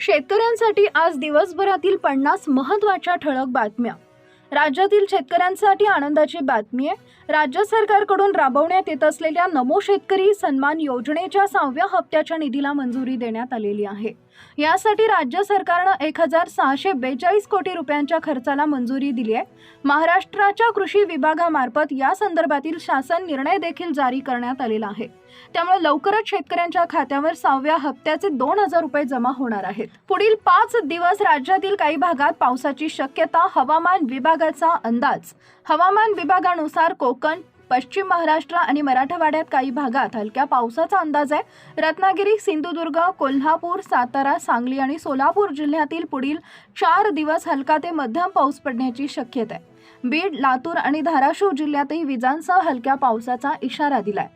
शेतकऱ्यांसाठी आज दिवसभरातील पन्नास महत्त्वाच्या ठळक बातम्या. राज्यातील शेतकऱ्यांसाठी आनंदाची बातमी आहे. राज्य सरकारकडून राबवण्यात येत असलेल्या नमो शेतकरी सन्मान योजनेच्या सहाव्या हप्त्याच्या निधीला मंजुरी देण्यात आलेली आहे. यासाठी राज्य सरकारनं एक हजार सहाशे बेचाळीस कोटी रुपयांच्या खर्चाला मंजुरी दिली आहे. महाराष्ट्राच्या कृषी विभागामार्फत या संदर्भातील शासन निर्णय देखील जारी करण्यात आलेला आहे. त्यामुळे लवकरच शेतकऱ्यांच्या खात्यावर सहाव्या हप्त्याचे दोन हजार रुपये जमा होणार आहेत. पुढील पाच दिवस राज्यातील काही भागात पावसाची शक्यता हवामान विभागाचा अंदाज. हवामान विभागानुसार कोकण पश्चिम महाराष्ट्र आणि मराठवाड्यात काही भागात हलक्या पावसाचा अंदाज आहे. रत्नागिरी सिंधुदुर्ग कोल्हापूर सातारा सांगली आणि सोलापूर जिल्ह्यातील पुढील चार दिवस हलका ते मध्यम पाऊस पडण्याची शक्यता आहे. बीड लातूर आणि धाराशिव जिल्ह्यातही विजांसह हलक्या पावसाचा इशारा दिलाय.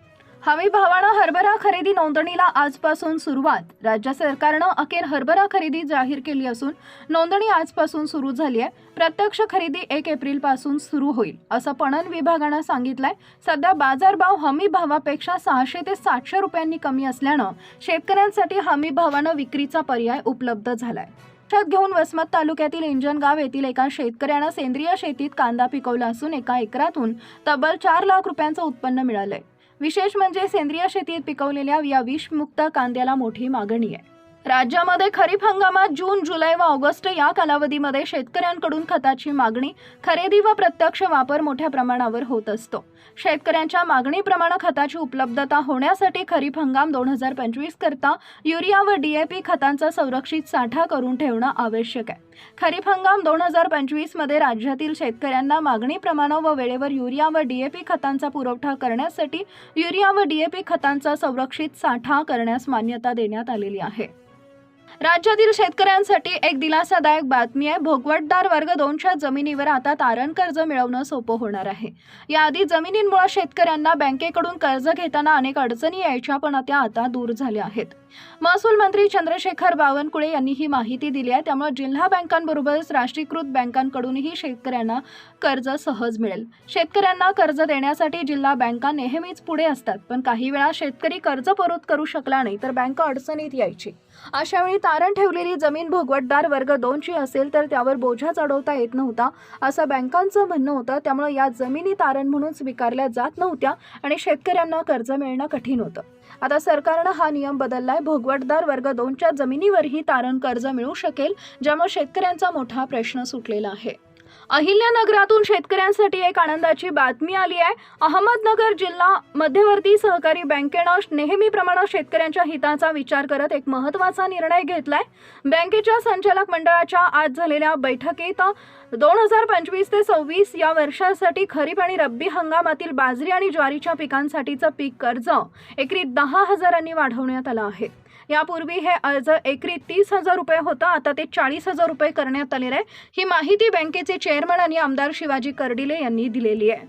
हमी भावानं हरभरा खरेदी नोंदणीला आजपासून सुरुवात. राज्य सरकारनं अखेर हरभरा खरेदी जाहीर केली असून नोंदणी आजपासून सुरू झाली आहे. प्रत्यक्ष खरेदी एक एप्रिलपासून सुरू होईल असं पणन विभागानं सांगितलंय. सध्या बाजारभाव हमी भावापेक्षा सहाशे ते सातशे रुपयांनी कमी असल्यानं शेतकऱ्यांसाठी हमी भावानं विक्रीचा पर्याय उपलब्ध झालाय. लक्षात घेऊन वसमत तालुक्यातील इंजनगाव येथील एका शेतकऱ्यानं सेंद्रिय शेतीत कांदा पिकवला असून एका एकरातून तब्बल चार लाख रुपयांचं उत्पन्न मिळालंय. विशेष म्हणजे सेंद्रिय शेतीत पिकवलेल्या या विषमुक्त कांद्याला मोठी मागणी आहे. राज्यामध्ये खरीप हंगामात जून जुलै व ऑगस्ट या कालावधीमध्ये शेतकऱ्यांकडून खताची मागणी खरेदी व प्रत्यक्ष वापर मोठ्या प्रमाणावर होत असतो. शेतकऱ्यांच्या मागणीप्रमाणे खताची उपलब्धता होण्यासाठी खरीप हंगाम दोन हजार पंचवीस करता युरिया व डीएपी खतांचा संरक्षित साठा करून ठेवणं आवश्यक आहे. खरीप हंगाम दोन हजार पंचवीसमध्ये राज्यातील शेतकऱ्यांना मागणीप्रमाणे व वेळेवर युरिया व डीएपी खतांचा पुरवठा करण्यासाठी युरिया व डीएपी खतांचा संरक्षित साठा करण्यास मान्यता देण्यात आलेली आहे. राज्यातील शेतकऱ्यांसाठी एक दिलासादायक बातमी आहे. भोगवटदार वर्ग दोनच्या जमिनीवर आता तारण कर्ज मिळवणं सोपं होणार आहे. याआधी जमिनींमुळे शेतकऱ्यांना बँकेकडून कर्ज घेताना अनेक अडचणी यायच्या पण त्या आता दूर झाल्या आहेत. महसूल मंत्री चंद्रशेखर बावनकुळे यांनी ही माहिती दिली आहे. त्यामुळे जिल्हा बँकांबरोबरच राष्ट्रीयकृत बँकांकडूनही शेतकऱ्यांना कर्ज सहज मिळेल. शेतकऱ्यांना कर्ज देण्यासाठी जिल्हा बँका नेहमीच पुढे असतात पण काही वेळा शेतकरी कर्ज परत करू शकला नाही तर बँक अडचणीत यायची. अशावेळी तारण ठेवलेली जमीन भोगवटदार वर्ग दोनची असेल तर त्यावर बोजा चढवता येत नव्हता असं बँकांचं म्हणणं होतं. त्यामुळे या जमिनी तारण म्हणून स्वीकारल्या जात नव्हत्या आणि शेतकऱ्यांना कर्ज मिळणं कठीण होतं. आता सरकारनं हा नियम बदललाय. भोगवटदार वर्ग दोनच्या जमिनीवरही तारण कर्ज मिळू शकेल ज्यामुळे शेतकऱ्यांचा मोठा प्रश्न सुटलेला आहे. अहिल्यानगरातून शेतकऱ्यांसाठी एक आनंदाची बातमी आली आहे. अहमदनगर जिल्हा मध्यवर्ती सहकारी बँकेनं नेहमीप्रमाणे शेतकऱ्यांच्या हिताचा विचार करत एक महत्त्वाचा निर्णय घेतलाय. बँकेच्या संचालक मंडळाच्या आज झालेल्या बैठकीत दोन हजार पंचवीस ते सव्वीस या वर्षासाठी खरीप आणि रब्बी हंगामातील बाजरी आणि ज्वारीच्या पिकांसाठीचं पीक कर्ज एकरी दहा हजारांनी वाढवण्यात आलं आहे. यापूर्वी हे अर्ज एकरी तीस हजार रुपये होतं आता ते चाळीस हजार रुपये करण्यात आलेलं आहे. ही माहिती बँकेचे चेअरमन आणि आमदार शिवाजी कर्डिले यांनी दिलेली आहे.